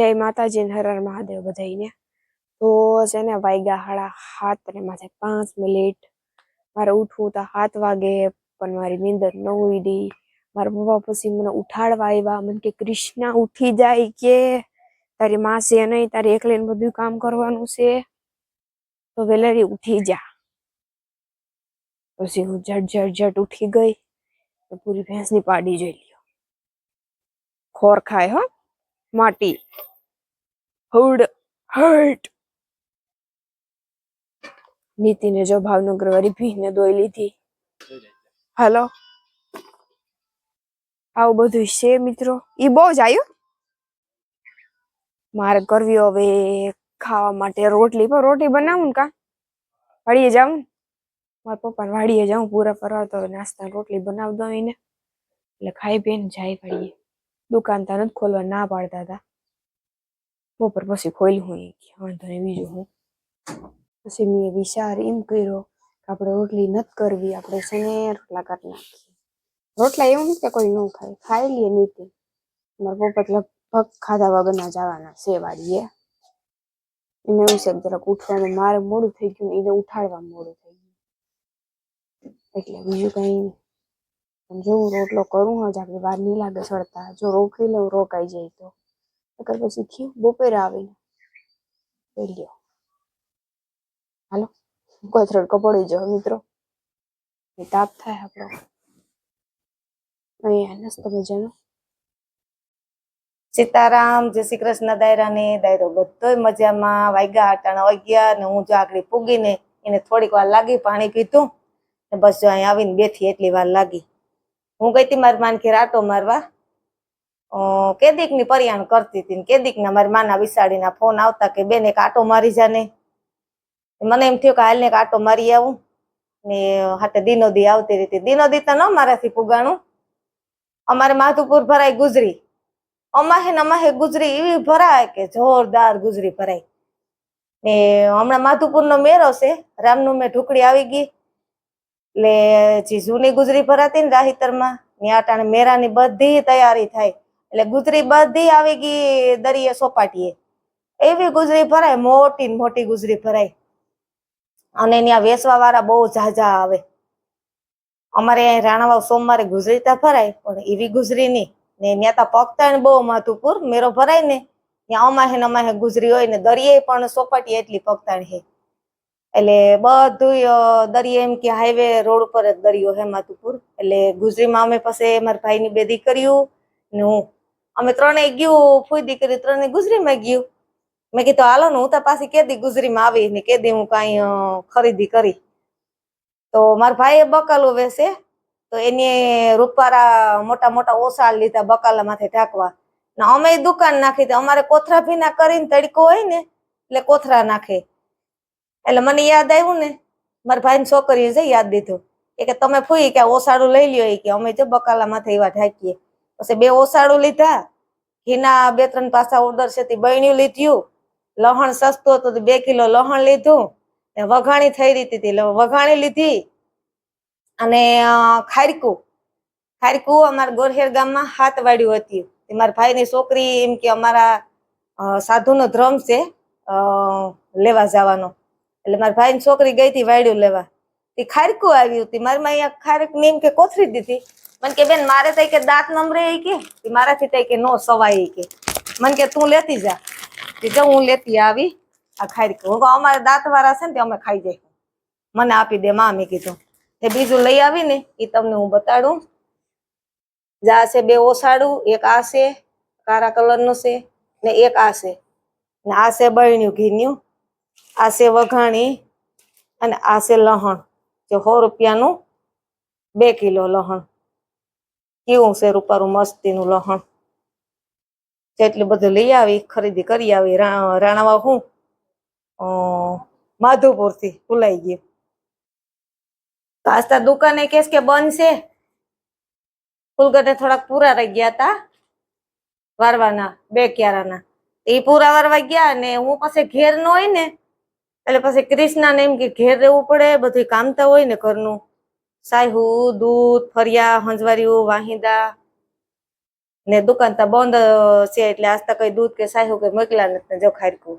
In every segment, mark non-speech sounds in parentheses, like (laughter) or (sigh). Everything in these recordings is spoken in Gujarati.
જય માતાજી હર હર મહાદેવ બધાઈને તો છે ને વાગ્યા હાડા હાથ ને માથે પાંચ મિનિટ. મારે ઉઠવું તો સાત વાગે, પણ મારી નીંદર ન ઉડી મારા પપ્પા પછી મને ઉઠાડવા આવ્યા મને કે કૃષ્ણા ઉઠી જાય કે? તારી માં છે નહીં, તારી એકલીને બધું કામ કરવાનું છે. તો વેલેરી ઉઠી જા. પછી હું ઝટ ઝટ ઝટ ઉઠી ગઈ તો પૂરી ભેંસની પાડી જોઈ લ્યો. ખોર ખાય હો, માટી. હડ હર્ટ. નીતિને જો ભાવનગર વાળી ભીને દોઈ લીધી. હાલો. આવું બધું છે મિત્રો. ઈ બહુ જ આવ્યું મારે કરવી હવે ખાવા માટે રોટલી. પણ રોટી બનાવું કા? વાડીએ જાઉં મારા પપ્પાને વાડીએ જાઉં, પૂરા ફરવા. તો નાસ્તા રોટલી બનાવી દઉં એને. એટલે ખાઈ પીને જાય વાડીએ. દુકાન તા નથી ખોલવા, ના પાડતા હતા. બપોર પછી ખોલ્યું હું કે, વાંધો નહીં, બીજું હું. પછી મેં વિચાર એમ કર્યો કે આપણે રોટલી નથી કરવી, આપણે છે રોટલા કરી નાખીએ. રોટલા એવું નથી કે કોઈ ન ખાય, ખાઈ લઈએ નીતિ. મારા પપ્પા લગભગ ખાધા વગરના જવાના છે વાડીએ એને એવું છે જરાક ઉઠવાનું મારે મોડું થઈ ગયું એને ઉઠાડવા મોડું થઈ ગયું. એટલે બીજું કઈ નહીં. જો હું રોટલો કરું, હજ આપણે વાર નહીં લાગે સડતા. જો રોકી લઉં, રોકાઈ જાય તો. નકર પછી થયું બપોરે આવીને લઈ હાલો કોથરડ કપડી જો મિત્રો તાપ થાય આપણો અહીંયા મસ્ત મજાનો સીતારામ જય શ્રી કૃષ્ણ દાયરા ને દાયરો બધોય મજામાં વાગ્યા અટાણા વાગ્યા ને હું જો આગળ પૂગીને એને થોડીક વાર લાગી પાણી પીતું ને બસ જો અહીં આવીને બેથી એટલી વાર લાગી હું ગઈ હતી મારી માન રાટો મારવા અ, કેદીકની પરિયાણ કરતી હતી કેદીક ના મારી માના વિસાડીના ફોન આવતા કે બેન એક આટો મારી જાને મને એમ થયું કે હાલ ને એક આટો મારી આવું. ને હાથે દિનોદી આવતી રીતે દિનોદી તો ન મારાથી પુગાણું. અમારે માધુપુર ભરાય ગુજરી. અમાહે ને અમાહે ગુજરી એવી ભરાય કે જોરદાર ગુજરી ભરાય. ને હમણાં માધુપુર નો મેળો છે. રામનું મેં ઢુકડી આવી ગઈ. એટલે જે જૂની ગુજરી ભરાતી ને રાહિતરમાં ત્યાં ટાણે મેળાની બધી તૈયારી થાય. એટલે ગુજરી બધી આવી ગઈ દરિયે સોપાટીએ. એવી ગુજરી ભરાય, મોટી મોટી ગુજરી ભરાય. અને ત્યાં વેસવા વાળા બહુ ઝાઝા આવે. અમારે અહીં રાણાવાવ સોમવારે ગુજરી તો ભરાય, પણ એવી ગુજરી નહીં. ને ત્યાં તો પગતાણ બહુ માથુપુર મેરો ભરાય ને, ત્યાં અમાહે ને અમાહે ગુજરી હોય ને દરિયે પણ સોપાટી એટલી પગતાણ છે. એટલે બધું દરિયે એમ કે હાઈવે રોડ ઉપર જ દરિયો હે માથુપુર એટલે ગુજરીમાં અમે પાસે મારા ભાઈની બે દીકરીઓ ને હું. અમે ત્રણેય ગયું, ફૂઈ દીકરી ત્રણેય ગુજરીમાં ગયું. મેં કીધું, હાલો ને, હું તો પાછી કેદી ગુજરીમાં આવી ને કેદી હું કાંઈ ખરીદી કરી. તો મારા ભાઈએ બકાલો વેસે તો એને રૂપારા મોટા મોટા ઓસાળ લીધા બકાલા માથે ઢાંકવા. ને અમે દુકાન નાખી તો અમારે કોથરા ભીના કરીને તડકો હોય ને, એટલે કોથરા નાખે. એટલે મને યાદ આવ્યું ને, મારા ભાઈ છોકરીએ છે યાદ દીધું, એ કે, તમે ફૂઈ કે આ ઓસાળું લઈ લ્યો કે, અમે જો બકાલા માથે એવા ઢાંકીએ. પછી બે ઓસાળું લીધા, ઘીના બે ત્રણ પાસા ઓર્ડર છે તે બૈણ્યું લીધ્યું, લહણ સસ્તું હતું બે કિલો લહણ લીધું વઘાણી થઈ રહી હતી વઘાણી લીધી અને ખારકું ખારકું અમારા ગોરહેર ગામમાં હાથ વાળ્યું હતી. મારા ભાઈની છોકરી એમ કે અમારા સાધુનો ધ્રમ છે લેવા જવાનો. એટલે મારા ભાઈની છોકરી ગઈ હતી વાડ્યું લેવા. તે ખારકું આવ્યું હતી. મારી માં અહીંયા ખારક ને એમ કે કોથરી દીધી. મને કે, બેન, મારે તઈ કે દાંત નમરે કે. મારાથી તઈ કે નો સવાય કે. મને કે, તું લેતી જા. જો હું લેતી આવી, આ ખાઈ હું અમારે દાંત વાળા છે ને તે અમે ખાઈ જાય મને આપી દે માં મેં કીધું. તે બીજું લઈ આવી ને એ તમને હું બતાડું. જા છે, બે ઓસાડું, એક આ છે, કાળા કલરનું છે, ને એક આ છે. ને આ છે બળણ્યું ઘીન્યું આ છે વઘાણી, અને આ છે લહણ. જે સો રૂપિયાનું બે કિલો લહણ. કેવું છે રૂપારું મસ્તીનું લહણ. જેટલું બધું લઈ આવી, ખરીદી કરી આવી રાણાવા હું માધુપુરથી ભૂલાઈ ગયું. પાસ્તા દુકાને કેસ કે બંધ છે? ફૂલગઢે થોડાક પૂરા રહી ગયા હતા વારવાના, બે ક્યારાના. એ પૂરા વારવા ગયા ને હું પાસે ઘેર ન હોય ને, એટલે પછી ક્રિષ્ના ને એમ કે ઘેર રહેવું પડે, બધું કામતા હોય ને ઘરનું. સાયહુ, દૂધ, ફરિયા, હંજવારીઓ, વાહિંદા ને દુકાન તો બંધ છે એટલે આજ તો કઈ દૂધ કે સાહુ કે મોકલા નથી જો ખારકું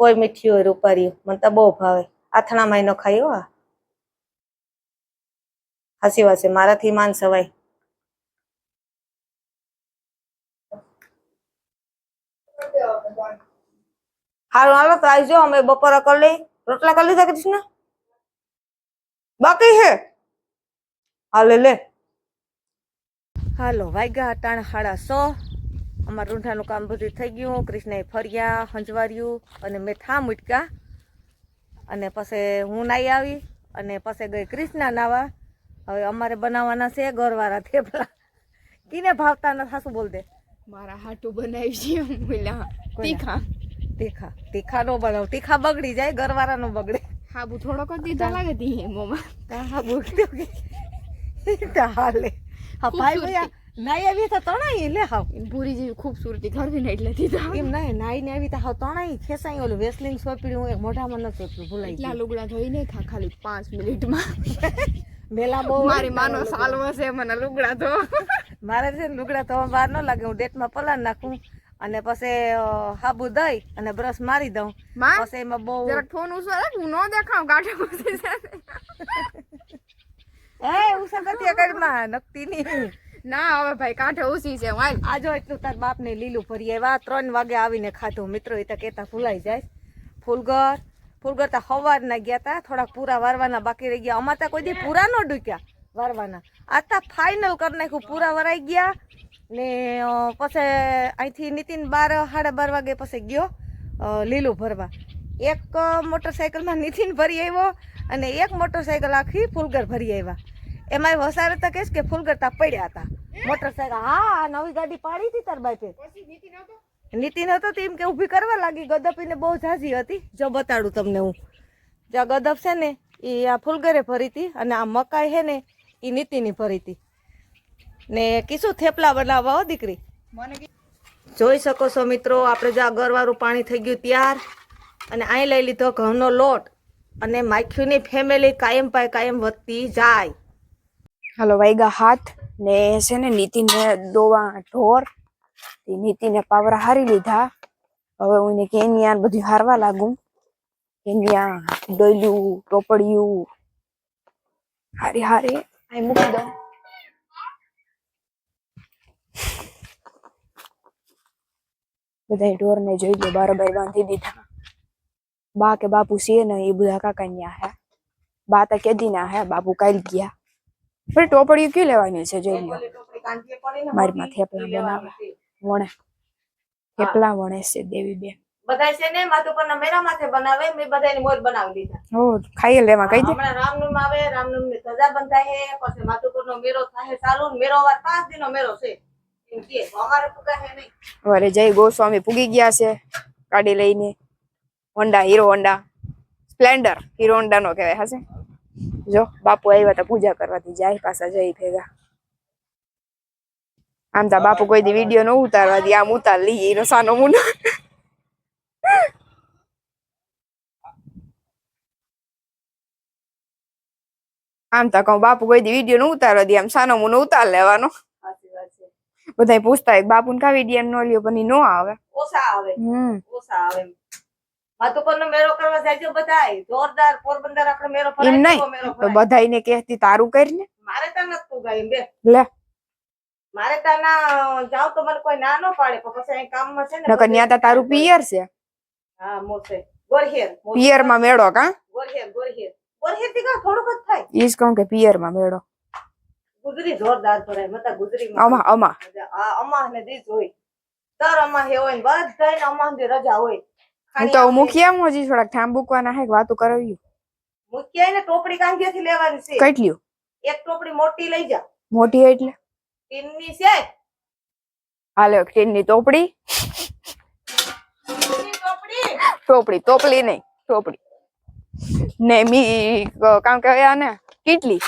કોઈ મીઠી હોય રૂપારી, મને તો બહુ ભાવે. આથણામાં નો હો આ. હસી છે, મારાથી માન સવાય. હારું, હાલો, તો આવજો અમે બપોરે કરી લઈ. રોટલા કરી લીધા કૃષ્ણ? બાકી હે? હાલે લે. હાલો વાગ્યા અટાણ સાડા સો. અમારું રૂંઢાનું કામ બધું થઈ ગયું. કૃષ્ણએ ફર્યા હંજવાર્યું અને મેં થા મૂટકા અને પછી હું નાઈ આવી અને પછી ગઈ કૃષ્ણા નાવા. હવે અમારે બનાવવાના છે ગોરવાળા થેપલા. કીને ભાવતા નથી શું બોલ દે. મારા હાટું બનાવી છે મુલા તીખા. તીખા. તીખા નો બનાવ. તીખા બગડી જાય ગરવારા નો બગડે. હાબુ થોડોક જ દીધા લાગે તી મોમાં હા બોલતો (laughs) હાલે હા ભાઈ ભાઈ નાઈ આવી તો તણાઈ લે હાવ. પૂરી જેવી ખૂબસૂરતી કરવી ને એટલે દીધા એમ નહીં નાઈ ને આવી તો હાવ તણાઈ ખેસાઈ ઓલું વેસલિંગ સોપડી હું એક મોઢામાં નથી સોપ્યું ભૂલાઈ એટલા લુગડા ધોઈને ખા ખાલી પાંચ મિનિટમાં. (laughs) મેલા બહુ મારી માનો સાલવો છે મને લુગડા ધો. (laughs) મારે છે લુગડા ધોવા બહાર ન લાગે હું ડેટમાં પલાળ નાખું અને પછી હાબુ દઈ અને બ્રશ મારી દઉં. પછી એમાં બહુ જરાક ફોન ઉસવા હું ન દેખાઉં ગાંઠો એ ઉષા કરતી કડમાં નકતી નહીં. ના, હવે ભાઈ કાંઠે ઉસી છે વાલ આજો એટલું તાર બાપને લીલું ફરી આવ્યા. ત્રણ વાગે આવીને ખાધું. મિત્રો, એ તો કહેતા ભૂલાઈ જાય. ફૂલગર ફૂલગર તો સવારના ગયા તા. થોડાક પૂરા વારવાના બાકી રહી ગયા. અમાર કોઈ દી પૂરા ન ડૂક્યા વારવાના. આ તો ફાઇનલ કરી નાખ્યું. પૂરા વરાઈ ગયા. ને પછી અહીંથી નીતિન બાર, સાડા બાર વાગે પછી ગયો લીલું ભરવા. એક મોટરસાઇકલમાં નીતિન ભરી આવ્યો અને એક મોટરસાઇકલ આખી ફૂલગર ભરી આવ્યા. એમાં વસારે તો કેસ કે ફૂલ તા પડ્યા હતા. મોટરસાઇકલ હા નવી ગાડી પાડી હતી તાર બાપે. નીતિન હતો તો એમ કે ઊભી કરવા લાગી. ગદપીને બહુ ઝાઝી હતી. જો બતાડું તમને હું. જો ગદપ છે ને એ આ ફૂલગરે ભરી હતી અને આ મકાઈ છે ને એ નીતિની ભરી હતી. ને કીશું થેપલા બનાવવા હો દીકરી? જોઈ શકો છો મિત્રો આપણે જો આ ગરવાળું પાણી થઈ ગયું ત્યાર અને અહીં લઈ લીધો ઘઉંનો લોટ અને માખ્યુની ફેમિલી કાયમ પાય કાયમ વધતી જાય. હાલો વાઈગા હાથ ને છે ને નીતિને દોવા ઢોર. નીતિને પાવરા હારી લીધા. હવે હું એને કેન્યા ને બધું હારવા લાગુ. કેન્યા ડોલ્યું, ટોપડિયું. હારી હારી. અહીં મૂકી દઉં. બધા ઢોરને જોઈ લો, બરાબર બાંધી દીધા. બા કે બાપુ છે ને, એ બધા કાકા ન્યા હે. બા તો કેદી ના હે, બાપુ કાલ ગયા. પણ ટોપડિયું કયું લેવાની છે જોઈ લો મારી માં થેપલા બનાવે. વણે. થેપલા વણે છે દેવી બેન. બધા છે ને મેળા માથે બનાવે મેં બધાય મોજ બનાવી દીધા. હો ખાઈ લેવા કઈ દે? હમણાં રામનવમી આવે રામનવમની ધજા બંધાય પછી માધુપુર નો મેળો થાય ચાલુ વાર પાંચ દિન મેળો છે. એમ કે અમારે નહીં. જય ગોસ્વામી પૂગી ગયા છે ગાડી લઈને. Honda Hero Honda. Splendor Hero Honda નો કહેવાય હશે જો બાપુ આવ્યા તા પૂજા કરવાથી જાય પાછા જઈ ભેગા. આમ તા બાપુ કોઈ દી વીડિયો ન ઉતારવા દી આમ ઉતાર લઈ એનો સાનો મુનો. આમ તો કહું બાપુ કોઈ દી વીડિયો ન ઉતારવા દી આમ સાનો મુનો ઉતાર લેવાનો. બધા પૂછતા બાપુ કા વીડિયો નો લ્યો પણ નો આવે. ઓછા આવે. હમ. ઓછા આવે નો મેળો કરવા જાય બધાય. જોરદાર પોરબંદર આપણે મેળો એમ નહીં? તો બધાઈને કહેતી તારું કરીને? મારે ત્યાં નથી પુગાય બે. લે. મારે ના જાવ તો મને કોઈ ના ન પાડે પણ પછી અહીં કામમાં છે ને નકર ન્યા તા તારું પિયર છે. હા મોસે ગોરહેર પિયરમાં મેળો કા? ગોરહેર ગોરહેર ગોરહેરથી કા થોડુંક જ થાય? ઈજ કહું કે પિયરમાં મેળો. ગુજરી જોરદાર ભરાય મતા ગુજરી અમા અમા આ અમાહ ને દીજ હોય. ને બધાયની રજા હોય. હું તો મુખિયા મોજી થોડાક ઠામ બુકવાના હે વાતો કરાવ્યું મુખ્ય ને ટોપડી કાંગિયાથી લેવાની છે. કેટલી? એક ટોપડી મોટી લઈ જા. મોટી એટલે? ટીનની છે. હાલે ટીનની ટોપડી. ટોપડી? ટોપડી ટોપલી નહીં ટોપડી. ને મી કામ કહેવાય ને કેટલી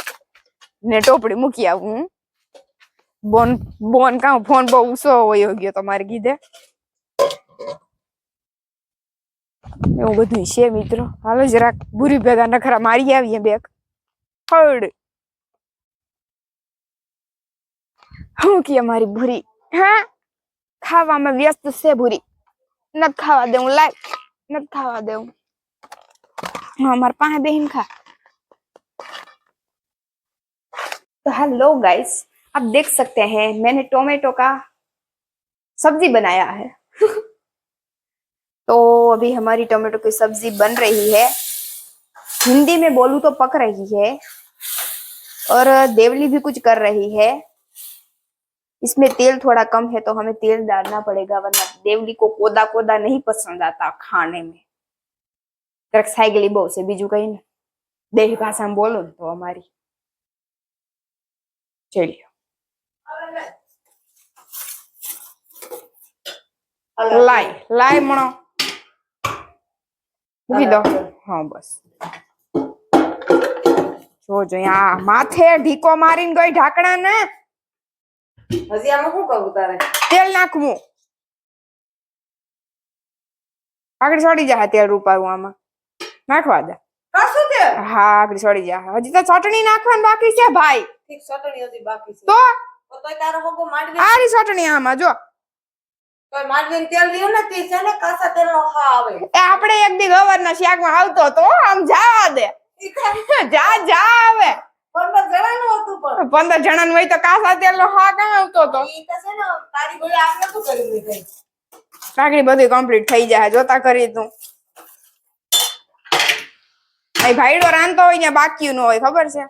ને ટોપડી મૂકી આવું. બોન બોન કામ ફોન બહુ ઉસો વયો ગયો તમારે કીધે. એવું બધું છે મિત્રો હાલો જરાક બુરી ભેગા નખરા મારી આવીએ બેક હડ હું કે મારી ભૂરી હા ખાવામાં વ્યસ્ત છે ભૂરી નથી ખાવા દેવું લાય નથી ખાવા દેવું हाँ हमारे पास बहन खा तो हेलो गाइस आप देख सकते हैं मैंने टोमेटो का सब्जी बनाया है तो अभी हमारी टोमेटो की सब्जी बन रही है हिंदी में बोलूं तो पक रही है और देवली भी कुछ कर रही है इसमें तेल थोड़ा कम है तो हमें तेल डालना पड़ेगा वरना देवली को कोदा कोदा नहीं पसंद आता खाने में જરાક સાયકલી બહુ છે બીજું કઈ ને દેહી ભાષામાં બોલો ને તો અમારી ચડ્યો લાય લાય મણો મૂકી દો. હા બસ. જોજો આ માથે ઢીકો મારીને ગઈ ઢાકણા ને હજી આમાં શું કરવું તારે? તેલ નાખવું. આગળ સડી જાય તેલ રૂપારું આમાં. નાખવા દે. હા આગળ સડી જાય હજી તો ચટણી નાખવાની બાકી છે ભાઈ. ઠીક ચટણી હજી બાકી છે. તો? તો તારો હોગો માંડવી. આરી ચટણી આમાં જો. ને ને આપણે એક દી ગવરના શાકમાં આવતો તો આમ જવા દે. જા જા આવે. પંદર જણા હોય તો કાસા તેલ નો હા કાં આવતો તો ને મેં કાકડી બધી કમ્પ્લીટ થઈ જાય જોતા કરી તું. ભાઈડો રાંધતો હોય ને બાકી નું હોય ખબર છે?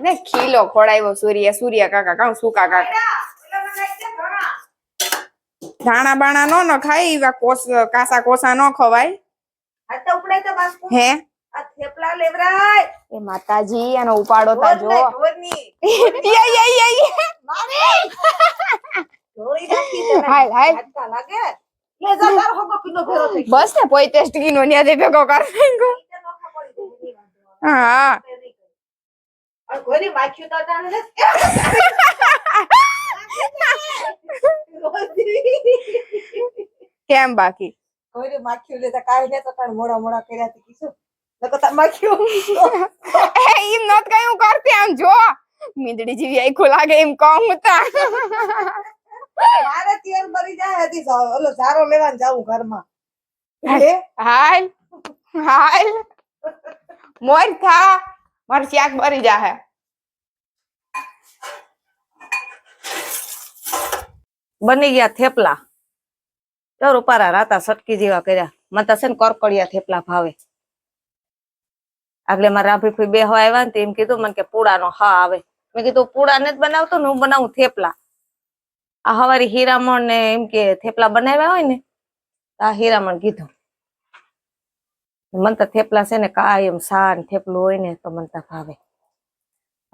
ને ખીલો ખોડાયો સૂર્ય સૂર્ય કાકા કાં સુકા કાકા એટલે મને લાગે છે ઘણા. ધાણા બાણા નો ન ખાય એવા કોસ કાસા કોસા ન ખવાય. હે? આ થેપલા લેવરાય. એ માતાજી એનો ઉપાડો તા જો (laughs) દે. હાલ, હાલ. બસ ને પોઈ ટેસ્ટ કીનો ન્યા ભેગો કર. હા. અને માખ્યું તો. (laughs) (laughs) કેમ બાકી? કોઈની માખ્યું લેતા કાઈ ને તો તારે મોડા મોડા કર્યા કીધું. માખ્યું (laughs) એ ઈમ નત કયું કરતી આમ જો. મીંદડી જેવી આખું લાગે એમ કહું તા. (laughs) મારે તેલ મરી જાય ઝા- ઓલો ઝારો લેવા જાવું ઘરમાં. હે? હાલ હાલ. મોર થા માર શાક બરી જાહે. બની ગયા થેપલા. તો રૂપારા રાતા સટકી જેવા કર્યા. મને તો છે ને કરકડિયા થેપલા ભાવે. આગળ મારા રાભી બે હોય આવ્યા ને તો એમ કીધું મને કે પૂડાનો હા આવે. મેં કીધું પૂડા ને જ બનાવતો ને હું બનાવું થેપલા. આ હવારી હીરામણ ને એમ કે થેપલા બનાવ્યા હોય ને આ હીરામણ કીધું. મને તો થેપલા છે ને કાયમ સા ને થેપલું હોય ને તો મને તો ભાવે.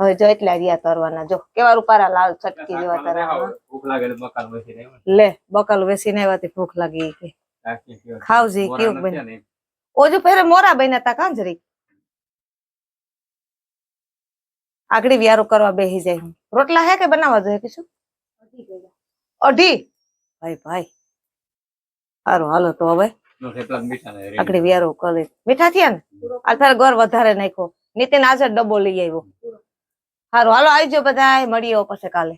હવે જો એટલા રહ્યા કરવાના. જો કેવા રૂપારા લાલ છટકી જેવા તરવાના ભૂખ લાગે તો બકાલ બેસી રહે લે બકલ વેસીને આવ્યાથી ભૂખ લાગી કે ખાવજી, કેવું બને ઓજો ફેરે મોરા બન્યા તા કાંજરી. આગળી વ્યારો કરવા બેસી જાય હું. રોટલા હે કે બનાવવા જોઈએ કીશું? અઢી ભાઈ ભાઈ. સારું હાલો તો હવે. આગળી વ્યારો કરે. મીઠા થયા ને? આ તારે ઘર વધારે નાખ્યો. નીતિન આજે ડબ્બો લઈ આવ્યો. સારું હાલો આવી જાઓ બધા મળીએ પછી કાલે.